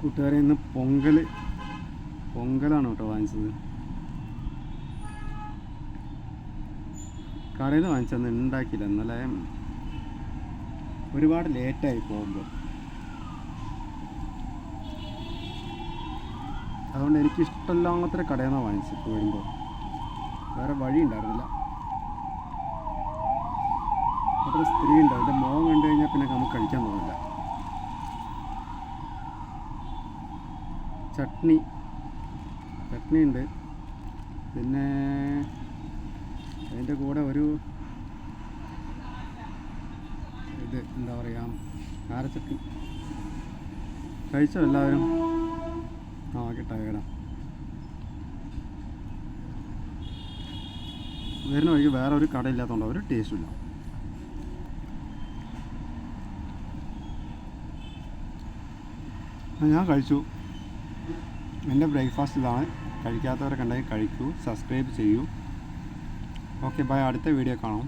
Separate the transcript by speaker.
Speaker 1: കൂട്ടുകാരെ ഇന്ന് പൊങ്കൽ പൊങ്കലാണ് കേട്ടോ വാങ്ങിച്ചത്. കടയിൽ നിന്ന് വാങ്ങിച്ചന്ന് ഉണ്ടാക്കിയില്ല. ഇന്നലെ ഒരുപാട് ലേറ്റായി പോകുമ്പോൾ അതുകൊണ്ട് എനിക്ക് ഇഷ്ടമില്ലാത്ത കടയിൽ നിന്നാണ് വാങ്ങിച്ചത് ഇപ്പോൾ വരുമ്പോൾ വേറെ വഴി ഉണ്ടായിരുന്നില്ല. അവിടെ സ്ത്രീ ഉണ്ട്. അതിന്റെ മോൻ കണ്ടു കഴിഞ്ഞാൽ പിന്നെ നമുക്ക് കഴിക്കാൻ തോന്നില്ല. ചട്നി. ചട്നി ഉണ്ട് പിന്നെ അതിന്റെ കൂടെ ഒരു ഇത് എന്താ പറയുക കാരച്ചട്നി. കഴിച്ചോ എല്ലാവരും? ആ കിട്ടാ കേടാ. വരുന്ന വഴിക്ക് വേറെ ഒരു കടയില്ലാത്തതുകൊണ്ട് ഒരു ടേസ്റ്റും ഇല്ല. ഞാൻ കഴിച്ചു. എന്റെ ബ്രേക്ക്ഫാസ്റ്റ് ഇതാണ്. കഴിക്കാത്തവരെ കണ്ടെങ്കിൽ കഴിക്കൂ സബ്സ്ക്രൈബ് ചെയ്യൂ. Okay bye. അടുത്ത വീഡിയോ കാണാം.